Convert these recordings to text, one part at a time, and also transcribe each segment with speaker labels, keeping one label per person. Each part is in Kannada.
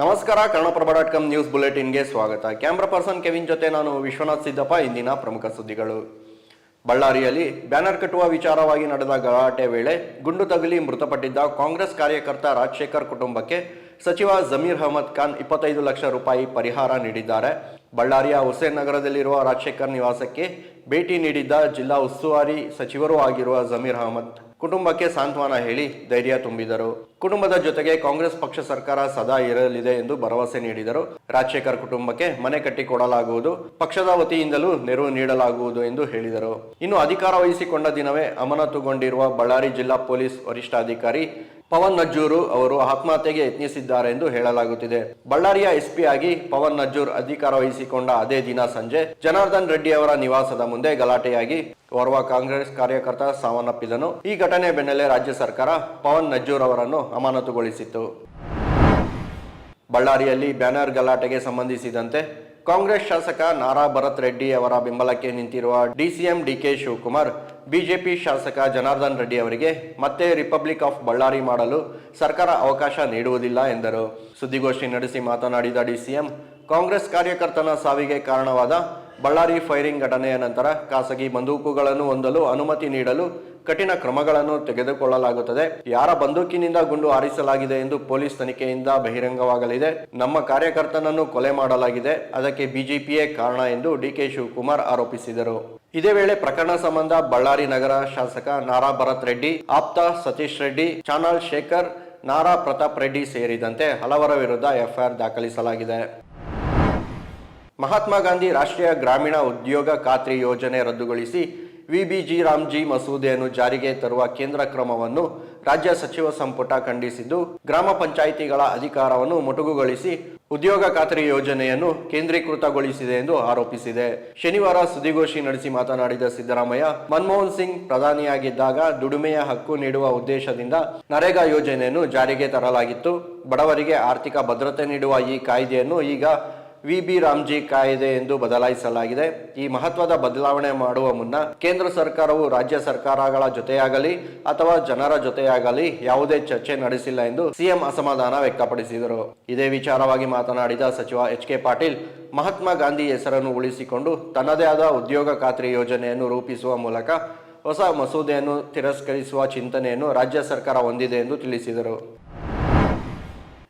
Speaker 1: ನಮಸ್ಕಾರ ಕನ್ನಡಪ್ರಭ ಡಾಟ್ ಕಾಮ್ ನ್ಯೂಸ್ ಬುಲೆಟಿನ್ಗೆ ಸ್ವಾಗತ ಕ್ಯಾಮ್ರಾ ಪರ್ಸನ್ ಕೆವಿನ್ ಜೊತೆ ನಾನು ವಿಶ್ವನಾಥ್ ಸಿದ್ದಪ್ಪ ಇಂದಿನ ಪ್ರಮುಖ ಸುದ್ದಿಗಳು ಬಳ್ಳಾರಿಯಲ್ಲಿ ಬ್ಯಾನರ್ ಕಟ್ಟುವ ವಿಚಾರವಾಗಿ ನಡೆದ ಗಲಾಟೆ ವೇಳೆ ಗುಂಡು ತಗುಲಿ ಮೃತಪಟ್ಟಿದ್ದ ಕಾಂಗ್ರೆಸ್ ಕಾರ್ಯಕರ್ತ ರಾಜಶೇಖರ್ ಕುಟುಂಬಕ್ಕೆ ಸಚಿವ ಜಮೀರ್ ಅಹಮದ್ ಖಾನ್ ಇಪ್ಪತ್ತೈದು ಲಕ್ಷ ರೂಪಾಯಿ ಪರಿಹಾರ ನೀಡಿದ್ದಾರೆ ಬಳ್ಳಾರಿಯ ಹುಸೇನ್ ನಗರದಲ್ಲಿರುವ ರಾಜಶೇಖರ್ ನಿವಾಸಕ್ಕೆ ಭೇಟಿ ನೀಡಿದ್ದ ಜಿಲ್ಲಾ ಉಸ್ತುವಾರಿ ಸಚಿವರೂ ಆಗಿರುವ ಜಮೀರ್ ಅಹಮದ್ ಕುಟುಂಬಕ್ಕೆ ಸಾಂತ್ವನ ಹೇಳಿ ಧೈರ್ಯ ತುಂಬಿದರು ಕುಟುಂಬದ ಜೊತೆಗೆ ಕಾಂಗ್ರೆಸ್ ಪಕ್ಷ ಸರ್ಕಾರ ಸದಾ ಇರಲಿದೆ ಎಂದು ಭರವಸೆ ನೀಡಿದರು ರಾಜಶೇಖರ್ ಕುಟುಂಬಕ್ಕೆ ಮನೆ ಕಟ್ಟಿಕೊಡಲಾಗುವುದು ಪಕ್ಷದ ವತಿಯಿಂದಲೂ ನೆರವು ನೀಡಲಾಗುವುದು ಎಂದು ಹೇಳಿದರು ಇನ್ನು ಅಧಿಕಾರ ವಹಿಸಿಕೊಂಡ ದಿನವೇ ಅಮಾನತುಗೊಂಡಿರುವ ಬಳ್ಳಾರಿ ಜಿಲ್ಲಾ ಪೊಲೀಸ್ ವರಿಷ್ಠಾಧಿಕಾರಿ ಪವನ್ ನಜ್ಜೂರು ಅವರು ಆತ್ಮಹತ್ಯೆಗೆ ಯತ್ನಿಸಿದ್ದಾರೆ ಎಂದು ಹೇಳಲಾಗುತ್ತಿದೆ ಬಳ್ಳಾರಿಯ ಎಸ್ಪಿ ಆಗಿ ಪವನ್ ನಜ್ಜೂರ್ ಅಧಿಕಾರ ವಹಿಸಿಕೊಂಡ ಅದೇ ದಿನ ಸಂಜೆ ಜನಾರ್ದನ್ ರೆಡ್ಡಿ ಅವರ ನಿವಾಸದ ಮುಂದೆ ಗಲಾಟೆಯಾಗಿ ಓರ್ವ ಕಾಂಗ್ರೆಸ್ ಕಾರ್ಯಕರ್ತ ಸಾವನ್ನಪ್ಪಿದನು ಈ ಘಟನೆ ಬೆನ್ನಲ್ಲೇ ರಾಜ್ಯ ಸರ್ಕಾರ ಪವನ್ ನಜ್ಜೂರ್ ಅವರನ್ನು ಅಮಾನತುಗೊಳಿಸಿತ್ತು ಬಳ್ಳಾರಿಯಲ್ಲಿ ಬ್ಯಾನರ್ ಗಲಾಟೆಗೆ ಸಂಬಂಧಿಸಿದಂತೆ ಕಾಂಗ್ರೆಸ್ ಶಾಸಕ ನಾರಾ ಭರತ್ ರೆಡ್ಡಿ ಅವರ ಬೆಂಬಲಕ್ಕೆ ನಿಂತಿರುವ ಡಿಸಿಎಂ ಡಿಕೆ ಶಿವಕುಮಾರ್ ಬಿಜೆಪಿ ಶಾಸಕ ಜನಾರ್ದನ್ ರೆಡ್ಡಿ ಅವರಿಗೆ ಮತ್ತೆ ರಿಪಬ್ಲಿಕ್ ಆಫ್ ಬಳ್ಳಾರಿ ಮಾಡಲು ಸರ್ಕಾರ ಅವಕಾಶ ನೀಡುವುದಿಲ್ಲ ಎಂದರು ಸುದ್ದಿಗೋಷ್ಠಿ ನಡೆಸಿ ಮಾತನಾಡಿದ ಡಿಸಿಎಂ ಕಾಂಗ್ರೆಸ್ ಕಾರ್ಯಕರ್ತನ ಸಾವಿಗೆ ಕಾರಣವಾದ ಬಳ್ಳಾರಿ ಫೈರಿಂಗ್ ಘಟನೆಯ ನಂತರ ಖಾಸಗಿ ಬಂದೂಕುಗಳನ್ನು ಹೊಂದಲು ಅನುಮತಿ ನೀಡಲು ಕಠಿಣ ಕ್ರಮಗಳನ್ನು ತೆಗೆದುಕೊಳ್ಳಲಾಗುತ್ತದೆ ಯಾರ ಬಂದೂಕಿನಿಂದ ಗುಂಡು ಹಾರಿಸಲಾಗಿದೆ ಎಂದು ಪೊಲೀಸ್ ತನಿಖೆಯಿಂದ ಬಹಿರಂಗವಾಗಲಿದೆ ನಮ್ಮ ಕಾರ್ಯಕರ್ತನನ್ನು ಕೊಲೆ ಮಾಡಲಾಗಿದೆ ಅದಕ್ಕೆ ಬಿಜೆಪಿಯೇ ಕಾರಣ ಎಂದು ಡಿಕೆ ಶಿವಕುಮಾರ್ ಆರೋಪಿಸಿದರು ಇದೇ ವೇಳೆ ಪ್ರಕರಣ ಸಂಬಂಧ ಬಳ್ಳಾರಿ ನಗರ ಶಾಸಕ ನಾರಾ ಭರತ್ ರೆಡ್ಡಿ ಆಪ್ತ ಸತೀಶ್ ರೆಡ್ಡಿ ಚಾನಾಲ್ ಶೇಖರ್ ನಾರಾ ಪ್ರತಾಪ್ ರೆಡ್ಡಿ ಸೇರಿದಂತೆ ಹಲವರ ವಿರುದ್ಧ ಎಫ್ಐಆರ್ ದಾಖಲಿಸಲಾಗಿದೆ ಮಹಾತ್ಮ ಗಾಂಧಿ ರಾಷ್ಟ್ರೀಯ ಗ್ರಾಮೀಣ ಉದ್ಯೋಗ ಖಾತ್ರಿ ಯೋಜನೆ ರದ್ದುಗೊಳಿಸಿ ವಿಬಿಜಿ ರಾಮ್ಜಿ ಮಸೂದೆಯನ್ನು ಜಾರಿಗೆ ತರುವ ಕೇಂದ್ರ ಕ್ರಮವನ್ನು ರಾಜ್ಯ ಸಚಿವ ಸಂಪುಟ ಖಂಡಿಸಿದ್ದು ಗ್ರಾಮ ಪಂಚಾಯಿತಿಗಳ ಅಧಿಕಾರವನ್ನು ಮೊಟಕುಗೊಳಿಸಿ ಉದ್ಯೋಗ ಖಾತ್ರಿ ಯೋಜನೆಯನ್ನು ಕೇಂದ್ರೀಕೃತಗೊಳಿಸಿದೆ ಎಂದು ಆರೋಪಿಸಿದೆ ಶನಿವಾರ ಸುದ್ದಿಗೋಷ್ಠಿ ನಡೆಸಿ ಮಾತನಾಡಿದ ಸಿದ್ದರಾಮಯ್ಯ ಮನಮೋಹನ್ ಸಿಂಗ್ ಪ್ರಧಾನಿಯಾಗಿದ್ದಾಗ ದುಡಿಮೆಯ ಹಕ್ಕು ನೀಡುವ ಉದ್ದೇಶದಿಂದ ನರೇಗಾ ಯೋಜನೆಯನ್ನು ಜಾರಿಗೆ ತರಲಾಗಿತ್ತು ಬಡವರಿಗೆ ಆರ್ಥಿಕ ಭದ್ರತೆ ನೀಡುವ ಈ ಕಾಯ್ದೆಯನ್ನು ಈಗ ವಿ ಬಿ ರಾಮ್ಜಿ ಕಾಯ್ದೆ ಎಂದು ಬದಲಾಯಿಸಲಾಗಿದೆ ಈ ಮಹತ್ವದ ಬದಲಾವಣೆ ಮಾಡುವ ಮುನ್ನ ಕೇಂದ್ರ ಸರ್ಕಾರವು ರಾಜ್ಯ ಸರ್ಕಾರಗಳ ಜೊತೆಯಾಗಲಿ ಅಥವಾ ಜನರ ಜೊತೆಯಾಗಲಿ ಯಾವುದೇ ಚರ್ಚೆ ನಡೆಸಿಲ್ಲ ಎಂದು ಸಿಎಂ ಅಸಮಾಧಾನ ವ್ಯಕ್ತಪಡಿಸಿದರು ಇದೇ ವಿಚಾರವಾಗಿ ಮಾತನಾಡಿದ ಸಚಿವ ಎಚ್ ಕೆ ಪಾಟೀಲ್ ಮಹಾತ್ಮ ಗಾಂಧಿ ಹೆಸರನ್ನು ಉಳಿಸಿಕೊಂಡು ತನ್ನದೇ ಆದ ಉದ್ಯೋಗ ಖಾತ್ರಿ ಯೋಜನೆಯನ್ನು ರೂಪಿಸುವ ಮೂಲಕ ಹೊಸ ಮಸೂದೆಯನ್ನು ತಿರಸ್ಕರಿಸುವ ಚಿಂತನೆಯನ್ನು ರಾಜ್ಯ ಸರ್ಕಾರ ಹೊಂದಿದೆ ಎಂದು ತಿಳಿಸಿದರು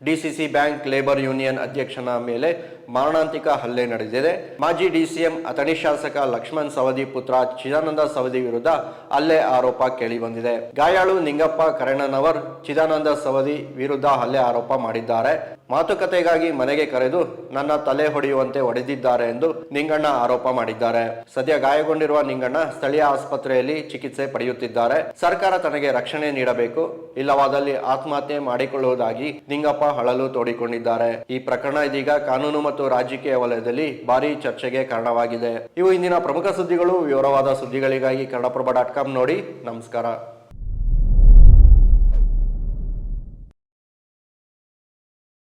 Speaker 1: ಡಿಸಿಸಿ ಬ್ಯಾಂಕ್ ಲೇಬರ್ ಯೂನಿಯನ್ ಅಧ್ಯಕ್ಷನ ಮೇಲೆ ಮಾರಣಾಂತಿಕ ಹಲ್ಲೆ ನಡೆದಿದೆ ಮಾಜಿ ಡಿಸಿಎಂ ಅಥಣಿ ಶಾಸಕ ಲಕ್ಷ್ಮಣ್ ಸವದಿ ಪುತ್ರ ಚಿದಾನಂದ ಸವದಿ ವಿರುದ್ಧ ಹಲ್ಲೆ ಆರೋಪ ಕೇಳಿಬಂದಿದೆ ಗಾಯಾಳು ನಿಂಗಪ್ಪ ಕರಣನವರ್ ಚಿದಾನಂದ ಸವದಿ ವಿರುದ್ಧ ಹಲ್ಲೆ ಆರೋಪ ಮಾಡಿದ್ದಾರೆ ಮಾತುಕತೆಗಾಗಿ ಮನೆಗೆ ಕರೆದು ನನ್ನ ತಲೆ ಹೊಡೆಯುವಂತೆ ಹೊಡೆದಿದ್ದಾರೆ ಎಂದು ನಿಂಗಣ್ಣ ಆರೋಪ ಮಾಡಿದ್ದಾರೆ ಸದ್ಯ ಗಾಯಗೊಂಡಿರುವ ನಿಂಗಣ್ಣ ಸ್ಥಳೀಯ ಆಸ್ಪತ್ರೆಯಲ್ಲಿ ಚಿಕಿತ್ಸೆ ಪಡೆಯುತ್ತಿದ್ದಾರೆ ಸರ್ಕಾರ ತನಗೆ ರಕ್ಷಣೆ ನೀಡಬೇಕು ಇಲ್ಲವಾದಲ್ಲಿ ಆತ್ಮಹತ್ಯೆ ಮಾಡಿಕೊಳ್ಳುವುದಾಗಿ ನಿಂಗಪ್ಪ ಹಳಲು ತೋಡಿಕೊಂಡಿದ್ದಾರೆ ಈ ಪ್ರಕರಣ ಇದೀಗ ಕಾನೂನು ಮತ್ತು ರಾಜಕೀಯ ವಲಯದಲ್ಲಿ ಭಾರಿ ಚರ್ಚೆಗೆ ಕಾರಣವಾಗಿದೆ ಇವು ಇಂದಿನ ಪ್ರಮುಖ ಸುದ್ದಿಗಳು ವಿವರವಾದ ಸುದ್ದಿಗಳಿಗಾಗಿ ಕನ್ನಡಪ್ರಭ ಡಾಟ್ ಕಾಮ್ ನೋಡಿ ನಮಸ್ಕಾರ